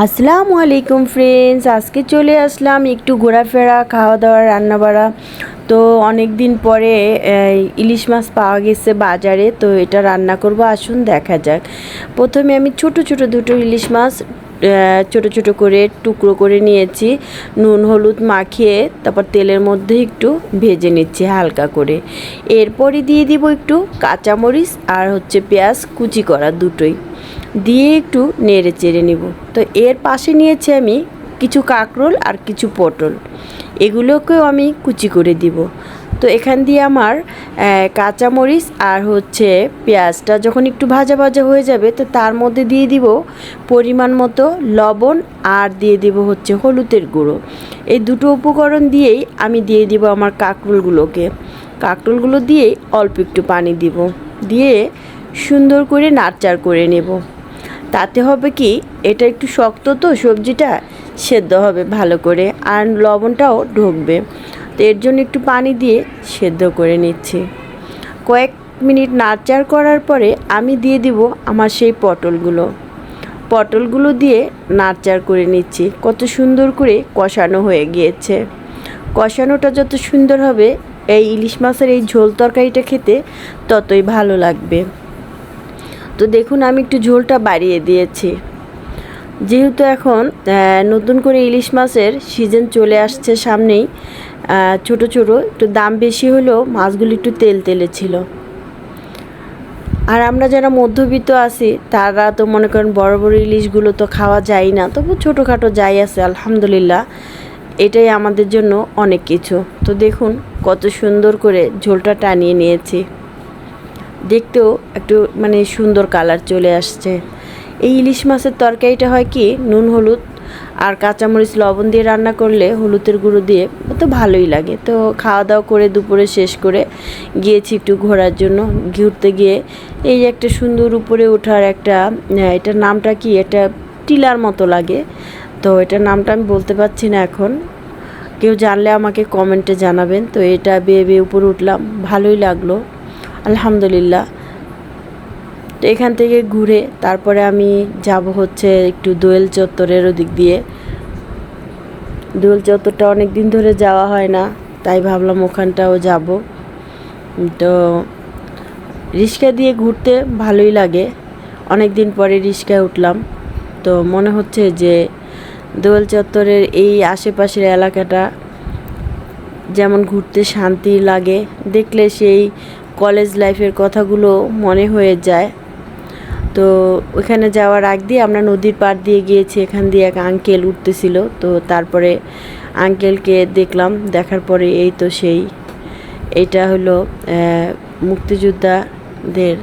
আসসালামু আলাইকুম ফ্রেন্ডস আজকে চলে আসলাম একটু ঘোরাফেরা খাওয়া দাওয়া রান্না বাড়া তো অনেক দিন পরে ইলিশ মাছ পাওয়া গেছে বাজারে, তো এটা রান্না করব, আসুন দেখা যাক। প্রথমে আমি ছোট ছোট দুটো ইলিশ মাছ ছোট ছোট করে টুকরো করে নিয়েছি। নুন, হলুদ মাখিয়ে, তারপর তেলের মধ্যে একটু ভেজে নিচ্ছি হালকা করে। এরপরই দিয়ে দিব একটু কাঁচামরিচ আর হচ্ছে পেঁয়াজ কুচি করা দুটোই। দিয়ে একটু নেড়ে চেড়ে নিব। তো এর পাশে নিয়েছি আমি কিছু কাঁকরোল আর কিছু পটল। এগুলোকেও আমি কুচি করে দিব। তো এখান দিয়ে আমার কাঁচামরিচ আর হচ্ছে পেঁয়াজটা যখন একটু ভাজা ভাজা হয়ে যাবে, তো তার মধ্যে দিয়ে দিব পরিমাণ মতো লবণ আর দিয়ে দিব হচ্ছে হলুদের গুঁড়ো। এই দুটো উপকরণ দিয়েই আমি দিয়ে দিব আমার কাঁকরোলগুলোকে। কাঁকরোলগুলো দিয়েই অল্প একটু পানি দিব। দিয়ে সুন্দর করে নাড়চাড় করে নেব। তাতে হবে কি, এটা একটু শক্ত তো সবজিটা, সেদ্ধ হবে ভালো করে, আর লবণটাও ঢুকবে। তো এর জন্য একটু পানি দিয়ে সেদ্ধ করে নিচ্ছি। কয়েক মিনিট নাড়চাড় করার পরে আমি দিয়ে দিব আমার সেই পটলগুলো। পটলগুলো দিয়ে নাড়চাড় করে নিচ্ছি, কত সুন্দর করে কষানো হয়ে গিয়েছে। কষানোটা যত সুন্দর হবে, এই ইলিশ মাছের এই ঝোল তরকারিটা খেতে ততই ভালো লাগবে। তো দেখুন, আমি একটু ঝোলটা বাড়িয়ে দিয়েছি। যেহেতু এখন নতুন করে ইলিশ মাছের সিজন চলে আসছে সামনেই ছোট ছোট একটু দাম বেশি হলেও মাছগুলি একটু তেল তেলে ছিল। আর আমরা যারা মধ্যবিত্ত আছি, তারা তো মনে করেন বড় বড় ইলিশগুলো তো খাওয়া যায় না, তবু ছোটোখাটো যাই আছে, আলহামদুলিল্লাহ। এটাই আমাদের জন্য অনেক কিছু। তো দেখুন, কত সুন্দর করে ঝোলটা টানিয়ে নিয়েছি। দেখতেও একটু মানে সুন্দর কালার চলে আসছে। এই ইলিশ মাছের তরকারিটা হয় কি, নুন, হলুদ আর কাঁচামরিচ, লবণ দিয়ে রান্না করলে হলুদের গুঁড়ো দিয়ে তো ভালোই লাগে। তো খাওয়া দাওয়া করে দুপুরে শেষ করে গিয়েছি একটু ঘোরার জন্য। ঘুরতে গিয়ে এই একটা সুন্দর উপরে ওঠার একটা এটার নামটা কি, এটা টিলার মতো লাগে। তো এটার নামটা আমি বলতে পারছি না এখন। কেউ জানলে আমাকে কমেন্টে জানাবেন। তো এটা বেয়ে বেয়ে উপরে উঠলাম। ভালোই লাগল। আলহামদুলিল্লাহ। তো এখান থেকে ঘুরে তারপরে আমি যাব হচ্ছে একটু দোয়েল চত্বরের ওদিক দিয়ে। দোয়েল চত্বরটা অনেক দিন ধরে যাওয়া হয় না, তাই ভাবলাম ওখানটাও যাব। তো রিক্সা দিয়ে ঘুরতে ভালোই লাগে। অনেক দিন পরে রিক্সায় উঠলাম। তো মনে হচ্ছে যে দোয়েল চত্বরের এই আশেপাশের এলাকাটা যেমন ঘুরতে শান্তি লাগে, দেখলে সেই কলেজ লাইফের কথাগুলো মনে হয়ে যায়। তো ওখানে যাওয়ার আগ দিয়ে আমরা নদীর পার দিয়ে গিয়েছি, এখান দিয়ে এক আঙ্কেল উঠতেছিল। তো তারপরে আঙ্কেলকে দেখলাম, দেখার পরে এই তো সেই। এটা হলো মুক্তিযোদ্ধাদের